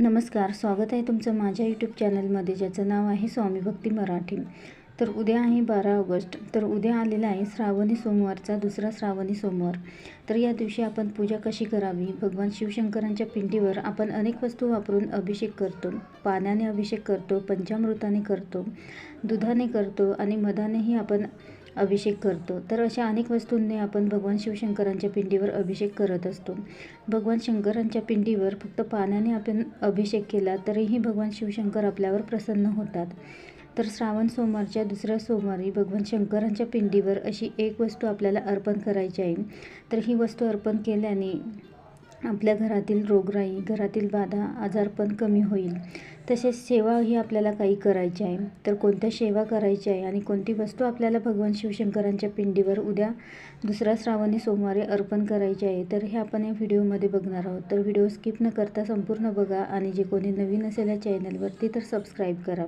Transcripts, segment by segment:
नमस्कार स्वागत आहे तुमचं माझ्या यूट्यूब चॅनलमध्ये ज्याचं नाव आहे स्वामी भक्ती मराठी. तर उद्या आहे बारा ऑगस्ट तर उद्या आलेला आहे श्रावणी सोमवारचा दुसरा श्रावणी सोमवार. तर या दिवशी आपण पूजा कशी करावी? भगवान शिवशंकरांच्या पिंडीवर आपण अनेक वस्तू वापरून अभिषेक करतो. पाण्याने अभिषेक करतो पंचामृताने करतो दुधाने करतो आणि मधानेही आपण अभिषेक करतो. तर अशा अनेक वस्तूंनी आपण भगवान शिवशंकरांच्या पिंडीवर अभिषेक करत असतो. भगवान शंकरांच्या पिंडीवर फक्त पाण्याने आपण अभिषेक केला तरीही भगवान शिवशंकर आपल्यावर प्रसन्न होतात. तर श्रावण सोमवारच्या दुसऱ्या सोमवारी भगवान शंकरांच्या पिंडीवर अशी एक वस्तू आपल्याला अर्पण करायची आहे. तर ही वस्तू अर्पण केल्याने आपल्या घरातील रोगराई घरातील बाधा आजारपण कमी होईल. तसेच सेवा ही आपल्याला काही करायची आहे. तर कोणत्या सेवा करायची आहे आणि कोणती वस्तू आपल्याला भगवान शिवशंकरांच्या पिंडीवर उद्या दुसऱ्या श्रावणी सोमवारी अर्पण करायची आहे तर हे आपण या व्हिडिओमध्ये बघणार आहोत. तर व्हिडिओ स्किप न करता संपूर्ण बघा आणि जे कोणी नवीन असेल या चॅनलवरती तर सबस्क्राईब करा.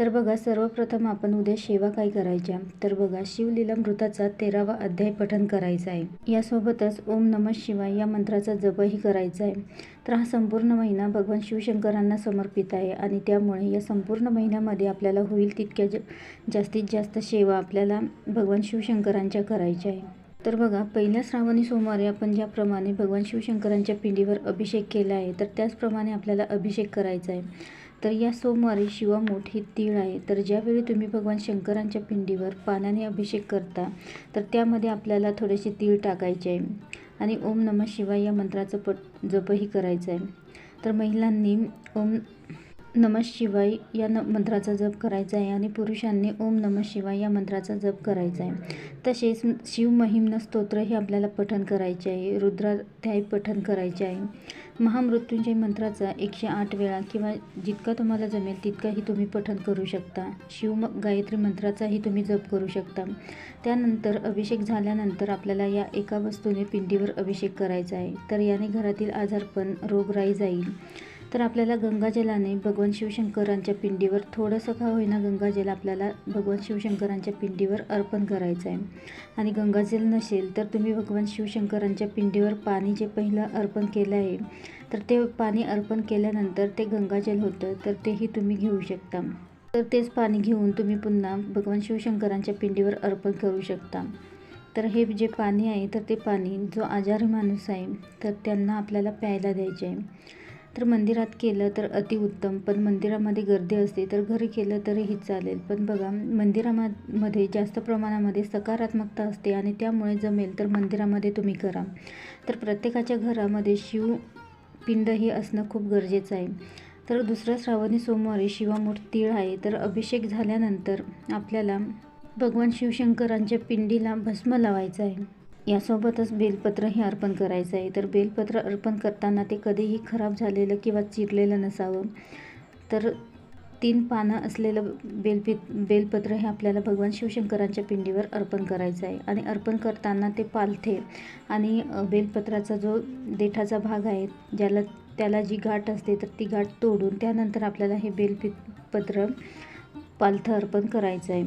तर बघा सर्वप्रथम आपण उद्या सेवा काय करायच्या? तर बघा शिवलीलामृताचा तेरावा अध्याय पठन करायचा आहे. यासोबतच ओम नमः शिवाय या मंत्राचा जपही करायचा आहे. तर हा संपूर्ण महिना भगवान शिवशंकरांना समर्पित आहे आणि त्यामुळे या संपूर्ण महिन्यामध्ये आपल्याला होईल तितक्या जास्तीत जास्त सेवा आपल्याला भगवान शिवशंकरांच्या करायच्या आहे. तर बघा पहिल्या श्रावणी सोमवारी आपण ज्याप्रमाणे भगवान शिवशंकरांच्या पिंडीवर अभिषेक केला आहे तर त्याचप्रमाणे आपल्याला अभिषेक करायचा आहे. तर या सोमवारी शिवामूठ ही तीळ आहे. तर ज्यावेळी तुम्ही भगवान शंकरांच्या पिंडीवर पाण्याने अभिषेक करता तर त्यामध्ये आपल्याला थोडेसे तीळ टाकायचे आहे. आणि ओम नमः शिवाय या मंत्राचं पट जपही करायचं आहे. तर महिलांनी ओम नमः शिवाय या न मंत्राचा जप करायचा आहे आणि पुरुषांनी ओम नमः शिवाय या मंत्राचा जप करायचा आहे. तसेच शिवमहिम्न स्तोत्र हे आपल्याला पठण करायचे आहे. रुद्राध्याय पठण करायचे आहे. महामृत्युंजय मंत्राचा एकशे आठ वेळा किंवा जितका तुम्हाला जमेल तितकाही तुम्ही पठण करू शकता. शिव गायत्री मंत्राचाही तुम्ही जप करू शकता. त्यानंतर अभिषेक झाल्यानंतर आपल्याला या एका वस्तूने पिंडीवर अभिषेक करायचा आहे. तर याने घरातील आजारपण रोगराई जाईल. तर आपल्याला गंगाजलाने भगवान शिवशंकरांच्या पिंडीवर थोडंसं का होईना गंगाजल आपल्याला भगवान शिवशंकरांच्या पिंडीवर अर्पण करायचं आहे आणि गंगाजल नसेल तर तुम्ही भगवान शिवशंकरांच्या पिंडीवर पाणी जे पहिलं अर्पण केलं आहे तर ते पाणी अर्पण केल्यानंतर ते गंगाजल होतं तर तेही तुम्ही घेऊ शकता. तर तेच पाणी घेऊन तुम्ही पुन्हा भगवान शिवशंकरांच्या पिंडीवर अर्पण करू शकता. तर हे जे पाणी आहे तर ते पाणी जो आजारी माणूस आहे तर त्यांना आपल्याला प्यायला द्यायचे आहे तर मंदिरात केलं तर अतिउत्तम पण मंदिरामध्ये गर्दी असते तर घरी केलं तरीही चालेल. पण बघा मंदिरामध्ये जास्त प्रमाणामध्ये सकारात्मकता असते आणि त्यामुळे जमेल तर मंदिरामध्ये तुम्ही करा. तर प्रत्येकाच्या घरामध्ये शिवपिंड हे असणं खूप गरजेचं आहे. तर दुसऱ्या श्रावणी सोमवारी शिवामूठ तीळ आहे. तर अभिषेक झाल्यानंतर आपल्याला भगवान शिवशंकरांच्या पिंडीला भस्म लावायचं आहे. यासोबतच बेलपत्रही अर्पण करायचं आहे. तर बेलपत्र अर्पण करताना ते कधीही खराब झालेलं किंवा चिरलेलं नसावं. तर तीन पानं असलेलं बेलपि बेलपत्र हे आपल्याला भगवान शिवशंकरांच्या पिंडीवर अर्पण करायचं आहे. आणि अर्पण करताना ते पालथे आणि बेलपत्राचा जो देठाचा भाग आहे ज्याला त्याला जी गाठ असते तर ती गाठ तोडून त्यानंतर आपल्याला हे बेलपि पत्र पालथं अर्पण करायचं आहे.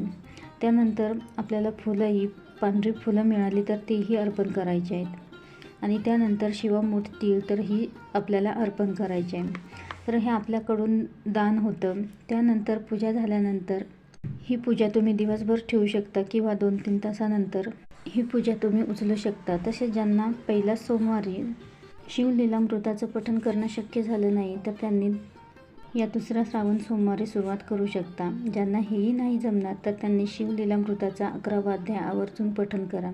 त्यानंतर आपल्याला फुलंही पांढरी फुलं मिळाली तर तेही अर्पण करायचे आहेत. आणि त्यानंतर शिवामूठ तीळ तर ही आपल्याला अर्पण करायचे आहे. तर हे आपल्याकडून दान होतं. त्यानंतर पूजा झाल्यानंतर ही पूजा तुम्ही दिवसभर ठेवू शकता किंवा दोन तीन तासानंतर ही पूजा तुम्ही उचलू शकता. तसेच ज्यांना पहिल्या सोमवारी शिवलीलामृताचं पठण करणं शक्य झालं नाही तर त्यांनी या दुसरा श्रावण सोमवारी सुरुवात करू शकता. ज्यांना हेही नाही जमणार तर त्यांनी शिवलीलामृताचा अकरावा अध्याय आवर्जून पठण करा.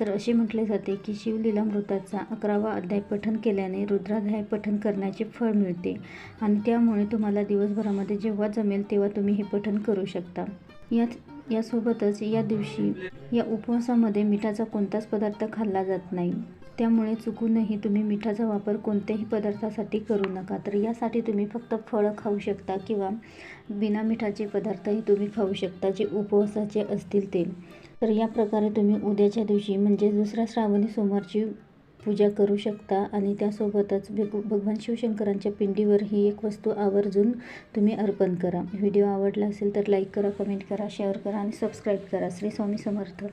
तर असे म्हटले जाते की शिवलीलामृताचा अकरावा अध्याय पठण केल्याने रुद्राध्याय पठण करण्याचे फळ मिळते आणि त्यामुळे तुम्हाला दिवसभरामध्ये जेव्हा जमेल तेव्हा तुम्ही हे पठण करू शकता. यात यासोबतच या दिवशी या उपवासामध्ये मिठाचा कोणताच पदार्थ खाल्ला जात नाही. त्यामुळे चुकूनही तुम्ही मिठाचा वापर कोणत्याही पदार्थासाठी करू नका. तर यासाठी तुम्ही फक्त फळं खाऊ शकता किंवा बिना मिठाचे पदार्थही तुम्ही खाऊ शकता जे उपवासाचे असतील ते. तर या प्रकारे तुम्ही उद्याच्या दिवशी म्हणजे दुसऱ्या श्रावणी सोमवारची पूजा करू शकता आणि त्यासोबतच भगवान शिवशंकरांच्या पिंडीवर ही एक वस्तू आवर्जून तुम्ही अर्पण करा. व्हिडिओ आवडला असेल तर लाईक करा कमेंट करा शेअर करा आणि सबस्क्राईब करा. श्री स्वामी समर्थ.